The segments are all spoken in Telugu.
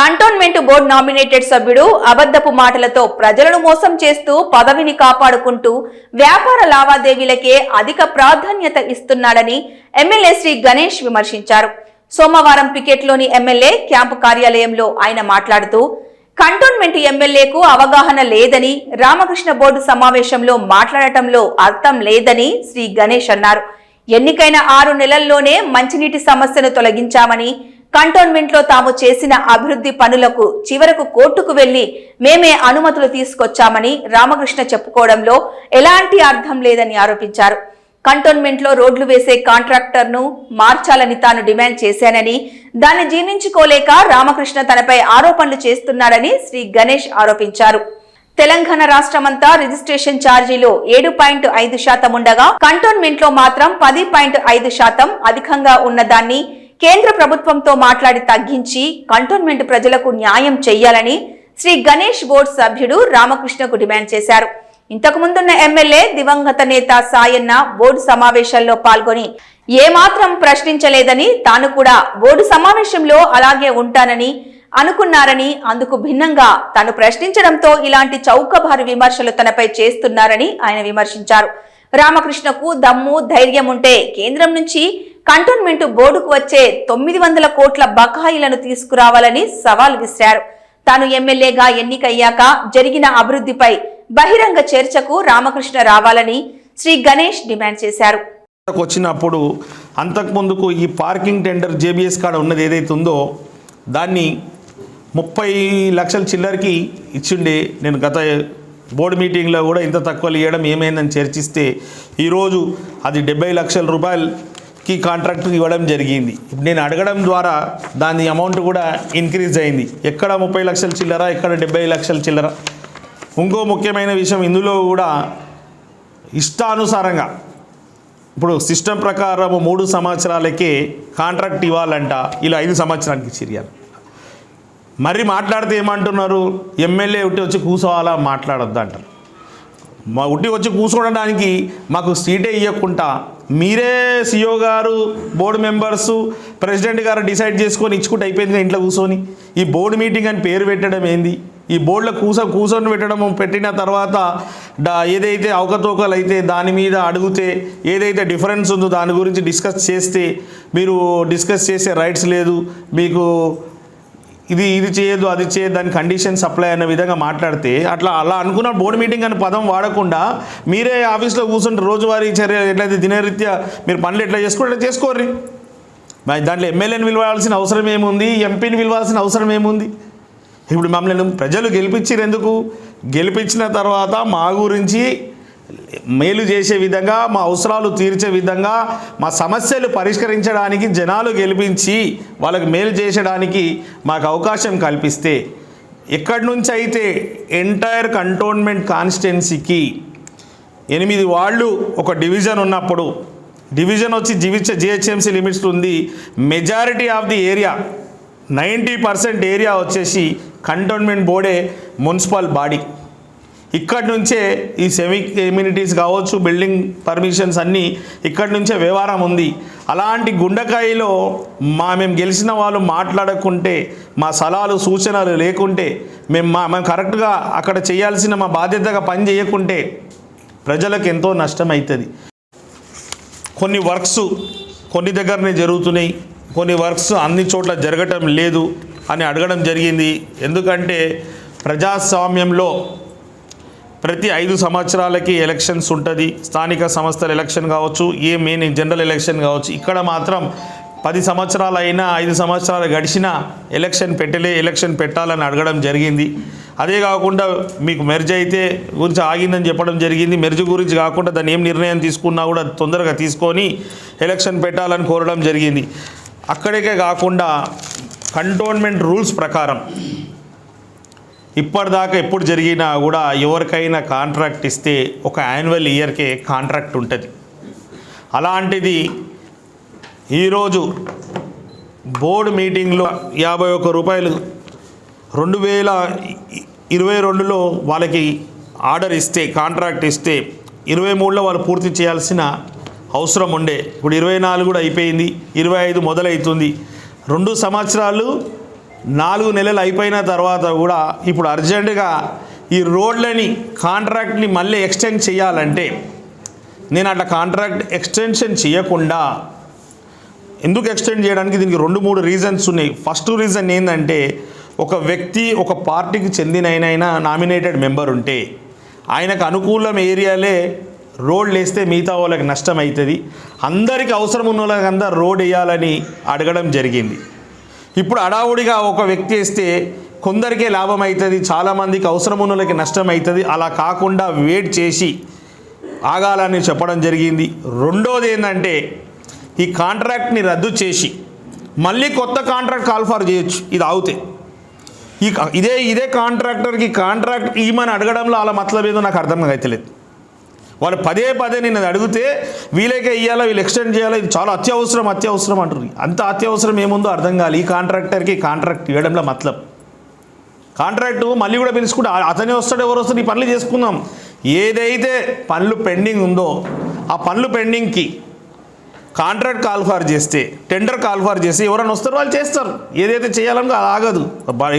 కంటోన్మెంట్ బోర్డు నామినేటెడ్ సభ్యుడు అబద్ధపు మాటలతో ప్రజలను మోసం చేస్తూ పదవిని కాపాడుకుంటూ వ్యాపార లావాదేవీలకే అధిక ప్రాధాన్యత ఇస్తున్నాడని ఎమ్మెల్యే శ్రీ గణేష్ విమర్శించారు. సోమవారం పికెట్లోని ఎమ్మెల్యే క్యాంపు కార్యాలయంలో ఆయన మాట్లాడుతూ కంటోన్మెంట్ ఎమ్మెల్యేకు అవగాహన లేదని రామకృష్ణ బోర్డు సమావేశంలో మాట్లాడటంలో అర్థం లేదని శ్రీ గణేష్ అన్నారు. ఎన్నికైన ఆరు నెలల్లోనే మంచినీటి సమస్యను తొలగించామని కంటోన్మెంట్లో తాము చేసిన అభివృద్ధి పనులకు చివరకు కోర్టుకు వెళ్ళి మేమే అనుమతులు తీసుకొచ్చామని రామకృష్ణ చెప్పుకోవడంలో ఎలాంటి అర్థం లేదని ఆరోపించారు. కంటోన్మెంట్లో రోడ్లు వేసే కాంట్రాక్టర్ను మార్చాలని తాను డిమాండ్ చేశానని దాన్ని జీర్ణించుకోలేక రామకృష్ణ తనపై ఆరోపణలు చేస్తున్నాడని శ్రీ గణేష్ ఆరోపించారు. తెలంగాణ రాష్ట్రమంతా రిజిస్ట్రేషన్ ఛార్జీలో ఏడు పాయింట్ ఐదు శాతం ఉండగా కంటోన్మెంట్లో మాత్రం పది పాయింట్ ఐదు శాతం అధికంగా ఉన్నదాన్ని కేంద్ర ప్రభుత్వంతో మాట్లాడి తగ్గించి కంటోన్మెంట్ ప్రజలకు న్యాయం చెయ్యాలని శ్రీ గణేష్ బోర్డు సభ్యుడు రామకృష్ణకు డిమాండ్ చేశారు. ఇంతకు ముందున్న ఎమ్మెల్యే దివంగత నేత సాయన్న బోర్డు సమావేశాల్లో పాల్గొని ఏమాత్రం ప్రశ్నించలేదని తాను కూడా బోర్డు సమావేశంలో అలాగే ఉంటానని అనుకున్నారని అందుకు భిన్నంగా తాను ప్రశ్నించడంతో ఇలాంటి చౌకబారు విమర్శలు తనపై చేస్తున్నారని ఆయన విమర్శించారు. రామకృష్ణకు దమ్ము ధైర్యం ఉంటే కేంద్రం నుంచి కంటోన్మెంట్ బోర్డుకు వచ్చే తొమ్మిది వందల కోట్ల బకాయిలను తీసుకురావాలని సవాల్ విసిరారు. తాను ఎమ్మెల్యేగా ఎన్నికయ్యాక జరిగిన అభివృద్ధిపై బహిరంగ చర్చకు రామకృష్ణ రావాలని శ్రీ గణేష్ డిమాండ్ చేశారు. వచ్చినప్పుడు అంతకుముందుకు ఈ పార్కింగ్ టెండర్ జేబీఎస్ కాడ ఉన్నది ఏదైతే ఉందో దాన్ని ముప్పై లక్షల చిల్లరకి ఇచ్చిండే. నేను గత బోర్డు మీటింగ్లో కూడా ఇంత తక్కువలు ఇవ్వడం ఏమైందని చర్చిస్తే ఈరోజు అది డెబ్బై లక్షల రూపాయలు కి కాంట్రాక్ట్ ఇవ్వడం జరిగింది. ఇప్పుడు నేను అడగడం ద్వారా దాని అమౌంట్ కూడా ఇంక్రీజ్ అయింది. ఎక్కడ ముప్పై లక్షల చిల్లర ఎక్కడ డెబ్బై లక్షల చిల్లర? ఇంకో ముఖ్యమైన విషయం ఇందులో కూడా ఇష్టానుసారంగా ఇప్పుడు సిస్టమ్ ప్రకారం మూడు సంవత్సరాలకే కాంట్రాక్ట్ ఇవ్వాలంట. ఇలా ఐదు సంవత్సరానికి చర్యాలి మరి మాట్లాడితే ఏమంటున్నారు? ఎమ్మెల్యే ఒకటి వచ్చి కూసోవాలా? మాట్లాడొద్దు అంటారు మా ఉట్టి వచ్చి కూర్చోవడానికి మాకు సీటే ఇవ్వకుండా మీరే సిఓ గారు బోర్డు మెంబర్సు ప్రెసిడెంట్ గారు డిసైడ్ చేసుకొని ఇచ్చుకుంటే అయిపోయింది ఇంట్లో కూర్చొని. ఈ బోర్డు మీటింగ్ అని పేరు పెట్టడం ఏంది? ఈ బోర్డులో కూస కూర్చొని పెట్టడం పెట్టిన తర్వాత ఏదైతే అవకతవకలు అయితే దాని మీద అడిగితే ఏదైతే డిఫరెన్స్ ఉందో దాని గురించి డిస్కస్ చేస్తే మీరు డిస్కస్ చేసే రైట్స్ లేదు మీకు ఇది ఇది చేయొద్దు అది చేయొద్దు దాని కండిషన్ సప్లై అనే విధంగా మాట్లాడితే అట్లా అలా అనుకున్న బోర్డు మీటింగ్ అనే పదం వాడకుండా మీరే ఆఫీస్లో కూర్చుంటే రోజువారీ చర్య ఎట్లయితే దినరీత్యా మీరు పనులు ఎట్లా చేసుకుంటే చేసుకోర్రి. దాంట్లో ఎమ్మెల్యేని పిలవాల్సిన అవసరం ఏముంది? ఎంపీని పిలవాల్సిన అవసరం ఏముంది? ఇప్పుడు మమ్మల్ని ప్రజలు గెలిపించారు ఎందుకు? గెలిపించిన తర్వాత మా గురించి మేలు చేసే విధంగా మా అవసరాలు తీర్చే విధంగా మా సమస్యలు పరిష్కరించడానికి జనాలు గెలిపించి వాళ్ళకి మేలు చేసడానికి మాకు అవకాశం కల్పిస్తే ఎక్కడి నుంచి అయితే ఎంటైర్ కంటోన్మెంట్ కాన్స్టిట్యున్సీకి ఎనిమిది వాళ్ళు ఒక డివిజన్ ఉన్నప్పుడు డివిజన్ వచ్చి జీవించే జిహెచ్ఎంసీ లిమిట్స్ ఉంది majority of the area ninety percent area వచ్చేసి కంటోన్మెంట్ బోర్డే మున్సిపల్ బాడీ. ఇక్కడి నుంచే ఈ సెమీ కమ్యూనిటీస్ కావచ్చు బిల్డింగ్ పర్మిషన్స్ అన్నీ ఇక్కడి నుంచే వ్యవహారం ఉంది. అలాంటి గుండెకాయలో మా మేము గెలిచిన వాళ్ళు మాట్లాడకుంటే మా సలహాలు సూచనలు లేకుంటే మేము మా మేము కరెక్ట్గా అక్కడ చేయాల్సిన మా బాధ్యతగా పని చేయకుంటే ప్రజలకు ఎంతో నష్టం అవుతుంది కొన్ని వర్క్స్ కొన్ని దగ్గరనే జరుగుతున్నాయి. కొన్ని వర్క్స్ అన్ని చోట్ల జరగటం లేదు అని అడగడం జరిగింది. ఎందుకంటే ప్రజాస్వామ్యంలో ప్రతి ఐదు సంవత్సరాలకి ఎలక్షన్స్ ఉంటుంది. స్థానిక సంస్థల ఎలక్షన్ కావచ్చు ఏ మెయిన్ జనరల్ ఎలక్షన్ కావచ్చు. ఇక్కడ మాత్రం పది సంవత్సరాలు అయినా ఐదు సంవత్సరాలు గడిచినా ఎలక్షన్ పెట్టలే ఎలక్షన్ పెట్టాలని అడగడం జరిగింది. అదే కాకుండా మీకు మెర్జ్ అయితే గురించి ఆగిందని చెప్పడం జరిగింది. మెర్జ్ గురించి కాకుండా దాన్ని ఏం నిర్ణయం తీసుకున్నా కూడా తొందరగా తీసుకొని ఎలక్షన్ పెట్టాలని కోరడం జరిగింది. అక్కడికే కాకుండా కంటోన్మెంట్ రూల్స్ ప్రకారం ఇప్పటిదాకా ఎప్పుడు జరిగినా కూడా ఎవరికైనా కాంట్రాక్ట్ ఇస్తే ఒక యాన్యువల్ ఇయర్కే కాంట్రాక్ట్ ఉంటుంది. అలాంటిది ఈరోజు బోర్డు మీటింగ్లో యాభై ఒక్క రూపాయలు రెండు వేల ఇరవై రెండులో వాళ్ళకి ఆర్డర్ ఇస్తే కాంట్రాక్ట్ ఇస్తే ఇరవై మూడులో వాళ్ళు పూర్తి చేయాల్సిన అవసరం ఉండే. ఇప్పుడు ఇరవై నాలుగు కూడా అయిపోయింది ఇరవై ఐదు మొదలవుతుంది. రెండు సంవత్సరాలు నాలుగు నెలలు అయిపోయిన తర్వాత కూడా ఇప్పుడు అర్జెంటుగా ఈ రోడ్లని కాంట్రాక్ట్ని మళ్ళీ ఎక్స్టెండ్ చేయాలంటే నేను అట్లా కాంట్రాక్ట్ ఎక్స్టెన్షన్ చేయకుండా ఎందుకు ఎక్స్టెండ్ చేయడానికి దీనికి రెండు మూడు రీజన్స్ ఉన్నాయి. ఫస్ట్ రీజన్ ఏంటంటే ఒక వ్యక్తి ఒక పార్టీకి చెందినైనా నామినేటెడ్ మెంబర్ ఉంటే ఆయనకు అనుకూలం ఏరియాలే రోడ్లు వేస్తే మిగతా వాళ్ళకి నష్టం అవుతుంది. అందరికీ అవసరం ఉన్న వాళ్ళకంతా రోడ్ వేయాలని అడగడం జరిగింది. ఇప్పుడు అడావుడిగా ఒక వ్యక్తి వేస్తే కొందరికే లాభం అవుతుంది చాలామందికి అవసరం నష్టం అవుతుంది అలా కాకుండా వెయిట్ చేసి ఆగాలని చెప్పడం జరిగింది. రెండోది ఏంటంటే ఈ కాంట్రాక్ట్ని రద్దు చేసి మళ్ళీ కొత్త కాంట్రాక్ట్ కాల్ఫార్ చేయొచ్చు. ఇది అవుతే ఈ ఇదే ఇదే కాంట్రాక్టర్కి కాంట్రాక్ట్ ఇవ్వమని అడగడంలో అలా మతలబేదో నాకు అర్థం అవుతలేదు వాళ్ళు పదే పదే నేను అడిగితే వీళ్ళకే ఇవ్వాలా వీళ్ళు ఎక్స్టెండ్ చేయాలా ఇది చాలా అత్యవసరం అత్యవసరం అంటారు అంత అత్యవసరం ఏముందో అర్థం కాదు ఈ కాంట్రాక్టర్కి కాంట్రాక్ట్ ఇవ్వడంలో మతలం కాంట్రాక్టు మళ్ళీ కూడా పిలుచుకుంటే అతనే వస్తాడు ఎవరు వస్తాడు ఈ పనులు చేసుకుందాం. ఏదైతే పనులు పెండింగ్ ఉందో ఆ పనులు పెండింగ్కి కాంట్రాక్ట్ కాల్ఫార్ చేస్తే టెండర్ కాల్ఫార్ చేస్తే ఎవరైనా వస్తారు వాళ్ళు చేస్తారు. ఏదైతే చేయాలనుకో అది ఆగదు.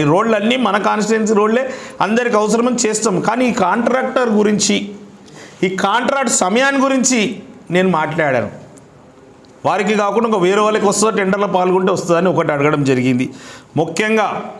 ఈ రోడ్లన్నీ మన కాన్స్టిట్యున్సీ రోడ్లే అందరికి అవసరమని చేస్తాం. కానీ ఈ కాంట్రాక్టర్ గురించి ఈ కాంట్రాక్ట్ సమయాన్ని గురించి నేను మాట్లాడాను. వారికి కాకుండా ఇంకా వేరే వాళ్ళకి వస్తుందో టెండర్లో పాల్గొంటే వస్తుందని ఒకటి అడగడం జరిగింది. ముఖ్యంగా